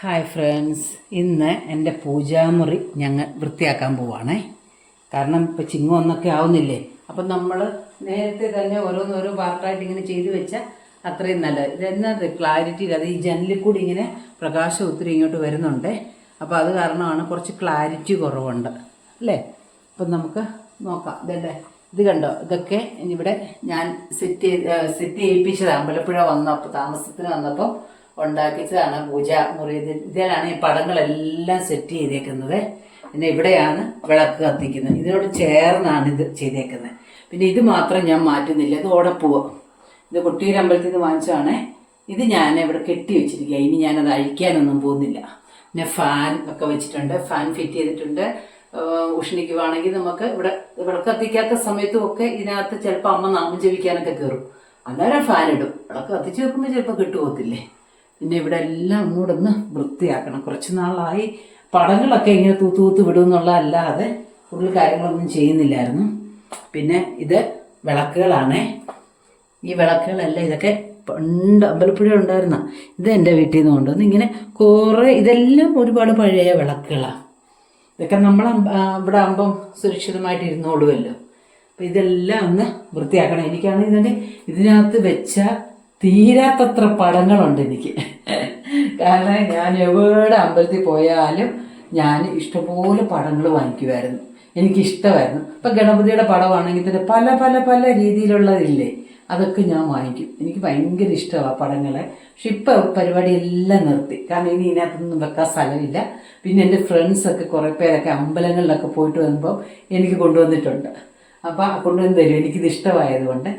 Hi friends ഇന്ന് എന്റെ പൂജാമുറി ഞങ്ങൾ വൃത്തിയാക്കാൻ പോവാണേ. കാരണം ഇപ്പോൾ ചിങ്ങം ഒന്നൊക്കെ ആവുന്നില്ലേ? അപ്പം നമ്മൾ നേരത്തെ തന്നെ ഓരോന്നോരോ പാർട്ടായിട്ട് ഇങ്ങനെ ചെയ്തു വെച്ചാൽ അത്രയും നല്ലത്. ഇതെന്നത് ക്ലാരിറ്റി അത് ഈ ജനലിൽ കൂടി ഇങ്ങനെ പ്രകാശം ഒത്തിരി ഇങ്ങോട്ട് വരുന്നുണ്ട്. അപ്പോൾ അത് കാരണമാണ് കുറച്ച് ക്ലാരിറ്റി കുറവുണ്ട്. അല്ലേ? അപ്പം നമുക്ക് നോക്കാം. ഇതല്ലേ? ഇത് കണ്ടോ? ഇതൊക്കെ ഇവിടെ ഞാൻ സെറ്റ് ചെയ്ത് സെറ്റ് ചെയ്യിപ്പിച്ചതാണ്. അമ്പലപ്പുഴ വന്നപ്പോൾ താമസത്തിന് വന്നപ്പോൾ ഉണ്ടാക്കിച്ചതാണ് പൂജ മുറി ഇത് ഇതിലാണ് ഈ പടങ്ങളെല്ലാം സെറ്റ് ചെയ്തേക്കുന്നത്. പിന്നെ ഇവിടെയാണ് വിളക്ക് കത്തിക്കുന്നത്. ഇതിനോട് ചേർന്നാണ് ഇത് ചെയ്തേക്കുന്നത്. പിന്നെ ഇത് മാത്രം ഞാൻ മാറ്റുന്നില്ല. ഇത് ഓടപ്പൂവ് ഇത് കൊട്ടിയൂർ അമ്പലത്തിൽ നിന്ന് വാങ്ങിച്ചതാണ്. ഇത് ഞാൻ ഇവിടെ കെട്ടി വെച്ചിരിക്കുക ഇനി ഞാനത് അഴിക്കാനൊന്നും പോകുന്നില്ല. പിന്നെ ഫാൻ ഒക്കെ വെച്ചിട്ടുണ്ട്. ഫാൻ ഫിറ്റ് ചെയ്തിട്ടുണ്ട്. ഉഷ്ണിക്കുവാണെങ്കിൽ നമുക്ക് ഇവിടെ വിളക്ക് കത്തിക്കാത്ത സമയത്തും ഒക്കെ ഇതിനകത്ത് ചിലപ്പോൾ അമ്മ നാമം ജപിക്കാനൊക്കെ കയറും അന്നേരം ഫാൻ ഇടും. വിളക്ക് കത്തിച്ച് വെക്കുമ്പോൾ ചിലപ്പോൾ കിട്ടുപോകത്തില്ലേ പിന്നെ ഇവിടെ എല്ലാം ഒന്ന് വൃത്തിയാക്കണം. കുറച്ച് നാളായി പടങ്ങളൊക്കെ ഇങ്ങനെ തൂത്ത് തൂത്ത് വിടുമെന്നുള്ള അല്ലാതെ കൂടുതൽ കാര്യങ്ങളൊന്നും ചെയ്യുന്നില്ലായിരുന്നു. പിന്നെ ഇത് വിളക്കുകളാണേ. ഈ വിളക്കുകളെല്ലാം ഇതൊക്കെ പണ്ട് അമ്പലപ്പുഴ ഉണ്ടായിരുന്ന ഇത് എന്റെ വീട്ടിൽ നിന്ന് കൊണ്ടുവന്ന് ഇങ്ങനെ കുറേ ഇതെല്ലാം ഒരുപാട് പഴയ വിളക്കുകളാണ് ഇതൊക്കെ നമ്മൾ ഇവിടെ ആകുമ്പം സുരക്ഷിതമായിട്ട് ഇരുന്നോളുമല്ലോ അപ്പം ഇതെല്ലാം ഒന്ന് വൃത്തിയാക്കണം. എനിക്കാണെങ്കിൽ ഇതിന്റെ ഇതിനകത്ത് വെച്ച തീരാത്തത്ര പടങ്ങളുണ്ട് എനിക്ക്. കാരണം ഞാൻ എവിടെ അമ്പലത്തിൽ പോയാലും ഞാൻ ഇഷ്ടംപോലെ പടങ്ങൾ വാങ്ങിക്കുമായിരുന്നു എനിക്കിഷ്ടമായിരുന്നു. ഇപ്പം ഗണപതിയുടെ പടമാണെങ്കിൽ തന്നെ പല പല പല രീതിയിലുള്ളതില്ലേ അതൊക്കെ ഞാൻ വാങ്ങിക്കും. എനിക്ക് ഭയങ്കര ഇഷ്ടമാണ് പടങ്ങളെ. പക്ഷെ ഇപ്പം പരിപാടി എല്ലാം നിർത്തി. കാരണം ഇനി ഇതിനകത്തൊന്നും വെക്കാൻ സ്ഥലമില്ല. പിന്നെ എന്റെ ഫ്രണ്ട്സൊക്കെ കുറേ പേരൊക്കെ അമ്പലങ്ങളിലൊക്കെ പോയിട്ട് വരുമ്പോൾ എനിക്ക് കൊണ്ടുവന്നിട്ടുണ്ട്. അപ്പം കൊണ്ടുവന്ന് തരും. എനിക്കിത് ഇഷ്ടമായതുകൊണ്ട്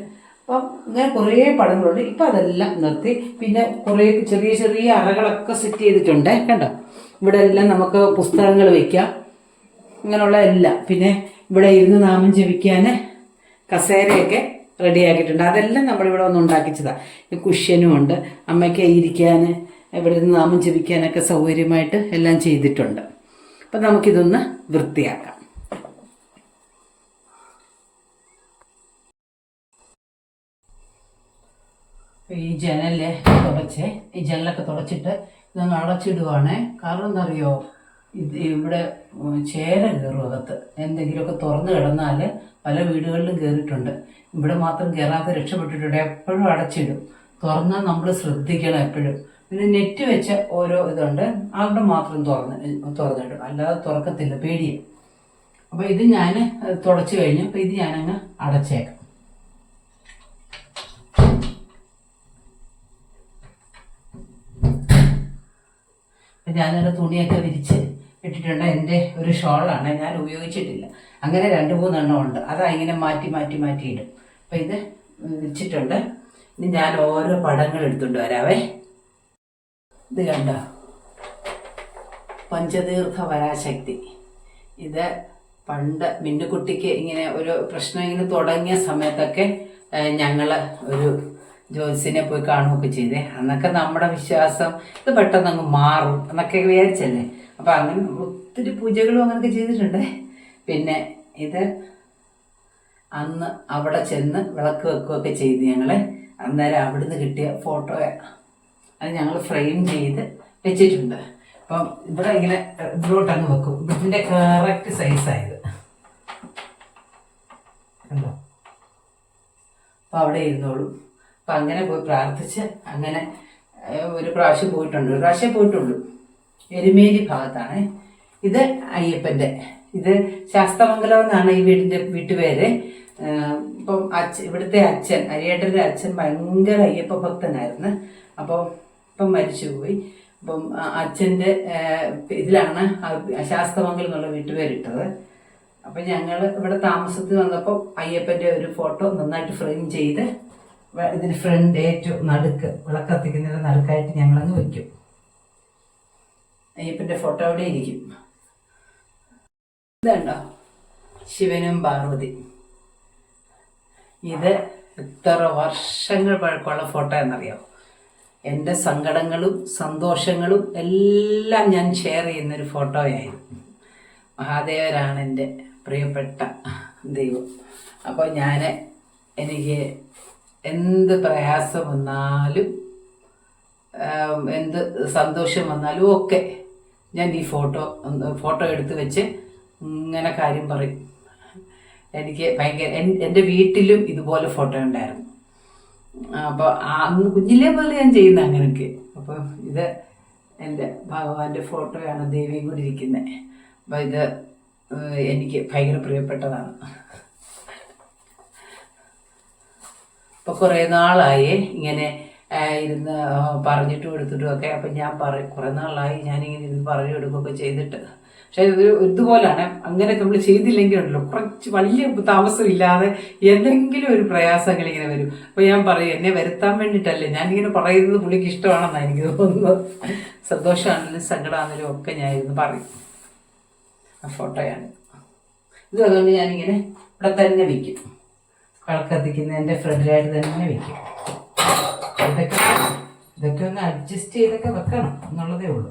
അപ്പം ഇങ്ങനെ കുറേ പടങ്ങളുണ്ട്. ഇപ്പം അതെല്ലാം നിർത്തി. പിന്നെ കുറേ ചെറിയ ചെറിയ അറകളൊക്കെ സെറ്റ് ചെയ്തിട്ടുണ്ട്. കണ്ടോ? ഇവിടെ എല്ലാം നമുക്ക് പുസ്തകങ്ങൾ വയ്ക്കാം ഇങ്ങനെയുള്ള എല്ലാം. പിന്നെ ഇവിടെ ഇരുന്ന് നാമം ജപിക്കാൻ കസേരയൊക്കെ റെഡിയാക്കിയിട്ടുണ്ട് അതെല്ലാം നമ്മളിവിടെ ഒന്ന് ഉണ്ടാക്കിച്ചതാണ് കുഷ്യനും ഉണ്ട്. അമ്മയ്ക്ക് ഇരിക്കാൻ ഇവിടെ നിന്ന് നാമം ജപിക്കാനൊക്കെ സൗകര്യമായിട്ട് എല്ലാം ചെയ്തിട്ടുണ്ട്. അപ്പം നമുക്കിതൊന്ന് വൃത്തിയാക്കാം. ഈ ജനൽ തുടച്ച് ഈ ജനലൊക്കെ തുടച്ചിട്ട് ഇതൊന്ന് അടച്ചിടുവാണേ. കാരണം എന്താ അറിയോ ഇത് ഇവിടെ ചേര കയറും അകത്ത്. എന്തെങ്കിലുമൊക്കെ തുറന്നു കിടന്നാൽ പല വീടുകളിലും കയറിയിട്ടുണ്ട്. ഇവിടെ മാത്രം കയറാതെ രക്ഷപ്പെട്ടിട്ടുണ്ട്. എപ്പോഴും അടച്ചിടും. തുറന്നാൽ നമ്മൾ ശ്രദ്ധിക്കണം എപ്പോഴും. പിന്നെ നെറ്റ് വെച്ച ഓരോ ഇതുണ്ട്. അവിടെ മാത്രം തുറന്ന് തുറന്നിടും. അല്ലാതെ തുറക്കത്തില്ല. പേടിയും. അപ്പോൾ ഇത് ഞാൻ തുടച്ചു കഴിഞ്ഞു. അപ്പോൾ ഇത് ഞാനങ്ങ് അടച്ചേക്കാം. ഞാനൊരു തുണിയൊക്കെ വിരിച്ച് ഇട്ടിട്ടുണ്ട്. എന്റെ ഒരു ഷോളാണ്. ഞാൻ ഉപയോഗിച്ചിട്ടില്ല. അങ്ങനെ രണ്ട് മൂന്നെണ്ണം ഉണ്ട്. അതാ ഇങ്ങനെ മാറ്റി മാറ്റി മാറ്റി ഇടും അപ്പം ഇത് വിരിച്ചിട്ടുണ്ട്. ഇനി ഞാൻ ഓരോ പടങ്ങൾ എടുത്തുകൊണ്ട് വരാവേ. ഇത് കണ്ടോ? പഞ്ചതീർത്ഥ വരാശക്തി. ഇത് പണ്ട് മിന്നുകുട്ടിക്ക് ഇങ്ങനെ ഒരു പ്രശ്നം ഇങ്ങനെ തുടങ്ങിയ സമയത്തൊക്കെ ഞങ്ങൾ ഒരു ജ്യോത്സ്യനെ പോയി കാണുകയൊക്കെ ചെയ്തേ. അന്നൊക്കെ നമ്മുടെ വിശ്വാസം ഇത് പെട്ടെന്ന് അങ്ങ് മാറും എന്നൊക്കെ വിചാരിച്ചല്ലേ? അപ്പം അങ്ങനെ ഒത്തിരി പൂജകളും അങ്ങനെയൊക്കെ ചെയ്തിട്ടുണ്ട്. പിന്നെ ഇത് അന്ന് അവിടെ ചെന്ന് വിളക്ക് വെക്കുകയൊക്കെ ചെയ്ത് ഞങ്ങൾ അന്നേരം അവിടുന്ന് കിട്ടിയ ഫോട്ടോ അത് ഞങ്ങൾ ഫ്രെയിം ചെയ്ത് വെച്ചിട്ടുണ്ട്. അപ്പം ഇവിടെ ഇങ്ങനെ ഇതിലോട്ട് അങ്ങ് വെക്കും. ഇതിന്റെ കറക്റ്റ് സൈസായത് കണ്ടോ? അപ്പം അവിടെ ഇരുന്നോളൂ. അപ്പം അങ്ങനെ പോയി പ്രാർത്ഥിച്ച് അങ്ങനെ ഒരു പ്രാവശ്യം പോയിട്ടുണ്ട്. ഒരു പ്രാവശ്യം പോയിട്ടുള്ളൂ. എരുമേലി ഭാഗത്താണ്. ഇത് അയ്യപ്പന്റെ ഇത് ശാസ്തമംഗലം എന്നാണ് ഈ വീടിന്റെ വീട്ടുപേര്. ഇപ്പം അച്ഛൻ ഇവിടുത്തെ അച്ഛൻ അരിയേട്ടന്റെ അച്ഛൻ ഭയങ്കര അയ്യപ്പ ഭക്തനായിരുന്നു. അപ്പം ഇപ്പം മരിച്ചുപോയി. അപ്പം അച്ഛന്റെ ഇതിലാണ് ശാസ്തമംഗലം എന്നുള്ള വീട്ടുപേരിട്ടത്. അപ്പം ഞങ്ങൾ ഇവിടെ താമസത്തിൽ വന്നപ്പോൾ അയ്യപ്പന്റെ ഒരു ഫോട്ടോ നന്നായിട്ട് ഫ്രെയിം ചെയ്ത് ഇതിന് ഫ്രണ്ട് ഏറ്റവും നടുക്ക് വിളക്കത്തിക്കുന്നതിന്റെ നടുക്കായിട്ട് ഞങ്ങളങ്ങ് വയ്ക്കും. അയ്യപ്പന്റെ ഫോട്ടോ അവിടെ ഇരിക്കും. ഇതുണ്ടോ ശിവനും പാർവതി ഇത് എത്ര വർഷങ്ങൾ പഴക്കമുള്ള ഫോട്ടോ എന്നറിയാമോ എന്റെ സങ്കടങ്ങളും സന്തോഷങ്ങളും എല്ലാം ഞാൻ ഷെയർ ചെയ്യുന്നൊരു ഫോട്ടോയായിരുന്നു മഹാദേവരാണ് എന്റെ പ്രിയപ്പെട്ട ദൈവം. അപ്പോൾ ഞാൻ എനിക്ക് എന്ത് പ്രയാസം വന്നാലും എന്ത് സന്തോഷം വന്നാലും ഒക്കെ ഞാൻ ഈ ഫോട്ടോ ഫോട്ടോ എടുത്ത് വെച്ച് ഇങ്ങനെ കാര്യം പറയും. എനിക്ക് ഭയങ്കര എന്റെ വീട്ടിലും ഇതുപോലെ ഫോട്ടോ ഉണ്ടായിരുന്നു. അപ്പോൾ അന്ന് കുഞ്ഞിലേ പോലെ ഞാൻ ചെയ്യുന്ന അങ്ങനെയൊക്കെ അപ്പോൾ ഇത് എന്റെ ഭഗവാന്റെ ഫോട്ടോയാണ് ദേവിയും കൂടി ഇരിക്കുന്നത് അപ്പോൾ ഇത് എനിക്ക് ഭയങ്കര പ്രിയപ്പെട്ടതാണ്. ഇപ്പൊ കുറേ നാളായി ഇങ്ങനെ ഇരുന്ന് പറഞ്ഞിട്ടും എടുത്തിട്ടും ഒക്കെ. അപ്പം ഞാൻ പറ കുറേ നാളായി ഞാനിങ്ങനെ ഇരുന്ന് പറഞ്ഞു എടുക്കുകയൊക്കെ ചെയ്തിട്ട്. പക്ഷെ ഇത് ഇതുപോലാണ്. അങ്ങനെ നമ്മൾ ചെയ്തില്ലെങ്കിലുണ്ടല്ലോ കുറച്ച് വലിയ താമസമില്ലാതെ എന്തെങ്കിലും ഒരു പ്രയാസങ്ങൾ ഇങ്ങനെ വരും. അപ്പോൾ ഞാൻ പറയും എന്നെ വരുത്താൻ വേണ്ടിയിട്ടല്ലേ ഞാനിങ്ങനെ പറയുന്നത് പുള്ളിക്ക് ഇഷ്ടമാണെന്നാണ് എനിക്ക് തോന്നുന്നത്. സന്തോഷമാണെങ്കിലും സങ്കടമാണെങ്കിലും ഒക്കെ ഞാൻ ഇരുന്ന് പറയും. ആ ഫോട്ടോയാണ്. ഇത് അതുകൊണ്ട് ഞാനിങ്ങനെ ഇവിടെ തന്നെ വയ്ക്കും കളക്കത്തിക്കുന്നതിന്റെ ഫ്രണ്ടിലായിട്ട് തന്നെ വെക്കും. ഇതൊക്കെ ഇതൊക്കെ ഒന്ന് അഡ്ജസ്റ്റ് ചെയ്തൊക്കെ വെക്കണം എന്നുള്ളതേ ഉള്ളൂ.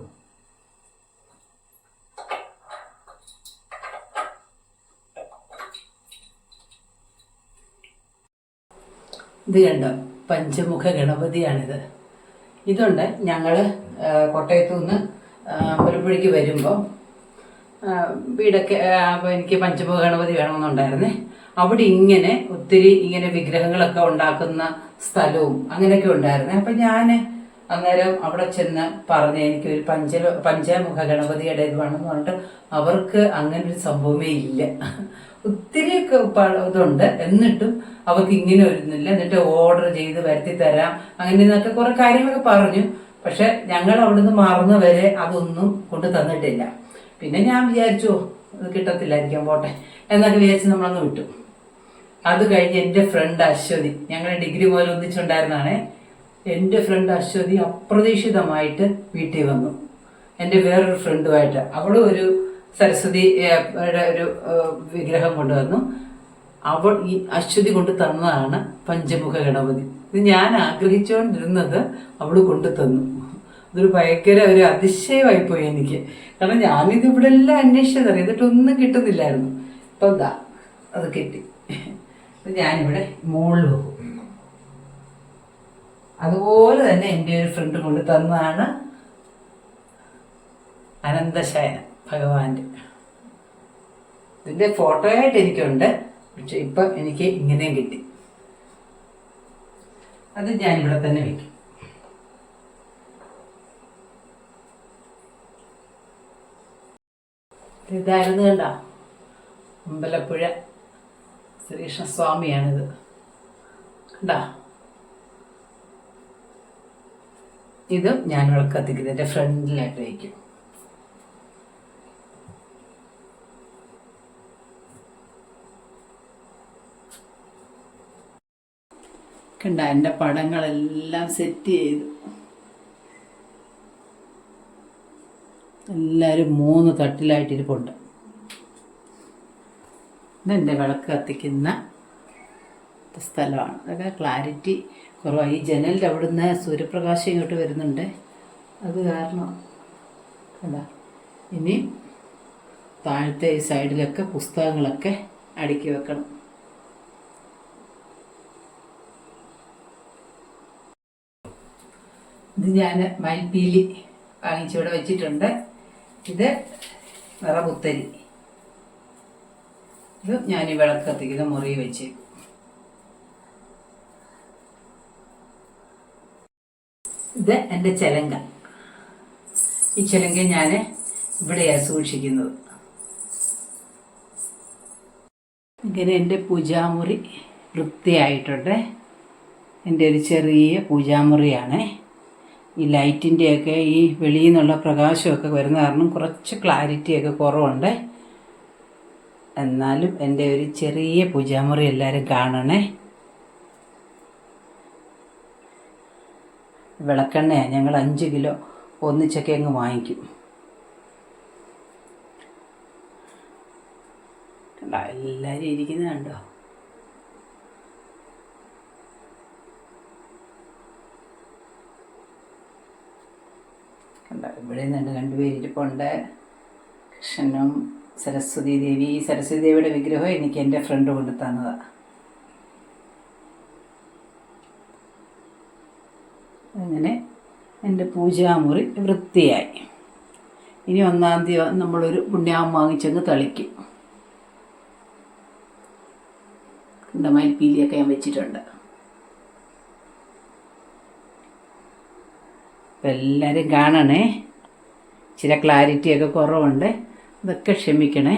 ഇത് കണ്ടോ? പഞ്ചമുഖ ഗണപതിയാണിത്. ഇതുണ്ട് ഞങ്ങൾ കോട്ടയത്തു നിന്ന് പുലപ്പുഴയ്ക്ക് വരുമ്പോൾ വീടൊക്കെ എനിക്ക് പഞ്ചമുഖ ഗണപതി വേണമെന്നുണ്ടായിരുന്നേ. അവിടെ ഇങ്ങനെ ഒത്തിരി ഇങ്ങനെ വിഗ്രഹങ്ങളൊക്കെ ഉണ്ടാക്കുന്ന സ്ഥലവും അങ്ങനെയൊക്കെ ഉണ്ടായിരുന്നു. അപ്പം ഞാൻ അന്നേരം അവിടെ ചെന്ന് പറഞ്ഞ് എനിക്ക് ഒരു പഞ്ച പഞ്ചമുഖ ഗണപതിയുടെ ഇത് വേണമെന്ന് പറഞ്ഞിട്ട് അവർക്ക് അങ്ങനെ ഒരു സംഭവമേ ഇല്ല. ഒത്തിരിയൊക്കെ ഇതുണ്ട്. എന്നിട്ടും അവർക്ക് ഇങ്ങനെ ഒരുന്നില്ല എന്നിട്ട് ഓർഡർ ചെയ്ത് വരുത്തി തരാം അങ്ങനെ എന്നൊക്കെ കുറെ കാര്യങ്ങളൊക്കെ പറഞ്ഞു. പക്ഷെ ഞങ്ങൾ അവിടുന്ന് മാറുന്നവരെ അതൊന്നും കൊണ്ടു തന്നിട്ടില്ല. പിന്നെ ഞാൻ വിചാരിച്ചു കിട്ടത്തില്ലായിരിക്കാം പോട്ടെ എന്നൊക്കെ വിചാരിച്ച് നമ്മളങ്ങ് വിട്ടു. അത് കഴിഞ്ഞ് എന്റെ ഫ്രണ്ട് അശ്വതി ഞങ്ങൾ ഡിഗ്രി പോലെ ഒന്നിച്ചുണ്ടായിരുന്നാണ് എന്റെ ഫ്രണ്ട് അശ്വതി അപ്രതീക്ഷിതമായിട്ട് വീട്ടിൽ വന്നു. എന്റെ വേറൊരു ഫ്രണ്ടുമായിട്ട് അവളും ഒരു സരസ്വതി ഒരു വിഗ്രഹം കൊണ്ടുവന്നു. അവൾ ഈ അശ്വതി കൊണ്ട് തന്നതാണ് പഞ്ചമുഖ ഗണപതി. ഇത് ഞാൻ ആഗ്രഹിച്ചുകൊണ്ടിരുന്നത് അവൾ കൊണ്ടു തന്നു. അതൊരു ഭയങ്കര ഒരു അതിശയമായി പോയി എനിക്ക്. കാരണം ഞാനിത് ഇവിടെ എല്ലാം അന്വേഷിച്ചതറിയാം. എന്നിട്ടൊന്നും കിട്ടുന്നില്ലായിരുന്നു. ഇപ്പം എന്താ അത് കിട്ടി. ഇത് ഞാനിവിടെ മുകളിൽ വെക്കും. അതുപോലെ തന്നെ എന്റെ ഒരു ഫ്രണ്ട് കൊണ്ട് തന്നതാണ് അനന്തശയനം ഭഗവാന്റെ. ഇതിന്റെ ഫോട്ടോയായിട്ട് എനിക്കുണ്ട്. പക്ഷെ ഇപ്പം എനിക്ക് ഇങ്ങനെയും കിട്ടി. അത് ഞാനിവിടെ തന്നെ വെക്കും. ഇതായിരുന്നു കണ്ട? അമ്പലപ്പുഴ. ശ്രീകൃഷ്ണസ്വാമിയാണിത് കണ്ട? ഇത് ഞാൻ ഇവിടെ കത്തിക്കുന്നത്. എന്റെ ഫ്രണ്ടിലായിട്ട് വയ്ക്കും കണ്ട? എന്റെ പടങ്ങളെല്ലാം സെറ്റ് ചെയ്തു. എല്ലാവരും മൂന്ന് തട്ടിലായിട്ടിരിപ്പുണ്ട്. ഇതെന്റെ വിളക്ക് കത്തിക്കുന്ന സ്ഥലമാണ്. അതൊക്കെ ക്ലാരിറ്റി കുറവാണ്. ഈ ജനലിന്റെ അവിടുന്ന് സൂര്യപ്രകാശം ഇങ്ങോട്ട് വരുന്നുണ്ട്. അത് കാരണം കണ്ടാ. ഇനി താഴത്തെ ഈ സൈഡിലൊക്കെ പുസ്തകങ്ങളൊക്കെ അടുക്കി വെക്കണം. ഇത് ഞാൻ മയിൽപ്പീലി വാങ്ങിച്ചിവിടെ വെച്ചിട്ടുണ്ട്. ഇത് നിറപുത്തരി ഇത് ഞാൻ ഈ വിളക്ക് കത്തിക്കുന്ന മുറി വെച്ച്. ഇത് എന്റെ ചെലങ്ക. ഈ ചെലങ്ക ഞാൻ ഇവിടെയാണ് സൂക്ഷിക്കുന്നത്. ഇങ്ങനെ എന്റെ പൂജാമുറി വൃത്തിയായിട്ടുണ്ട്. എന്റെ ഒരു ചെറിയ പൂജാമുറിയാണ്. ഈ ലൈറ്റിന്റെയൊക്കെ ഈ വെളിയിൽ നിന്നുള്ള പ്രകാശമൊക്കെ വരുന്ന കാരണം കുറച്ച് ക്ലാരിറ്റിയൊക്കെ കുറവുണ്ട്. എന്നാലും എന്റെ ഒരു ചെറിയ പൂജാമുറി എല്ലാവരും കാണണേ. വിളക്കെണ്ണയാണ് ഞങ്ങൾ അഞ്ച് കിലോ ഒന്നിച്ചൊക്കെ അങ്ങ് വാങ്ങിക്കും. കണ്ടോ എല്ലാവരും ഇരിക്കുന്നത് കണ്ടോ? കണ്ടോ ഇവിടെ നിന്ന് രണ്ടുപേര് ഇരിപ്പുണ്ട്. കൃഷ്ണനും സരസ്വതി ദേവി ഈ സരസ്വതി ദേവിയുടെ വിഗ്രഹം എനിക്ക് എന്റെ ഫ്രണ്ട് കൊണ്ട് തന്നതാണ് അങ്ങനെ എന്റെ പൂജാമുറി വൃത്തിയായി. ഇനി ഒന്നാം തീയതി നമ്മളൊരു പുണ്യാവം വാങ്ങിച്ചങ്ങ് തളിക്കും. എന്താ പീലിയൊക്കെ ഞാൻ വെച്ചിട്ടുണ്ട്. അപ്പം എല്ലാവരും കാണണേ. ഇച്ചിരി ക്ലാരിറ്റിയൊക്കെ കുറവുണ്ട്. ഇതൊക്കെ ക്ഷമിക്കണേ.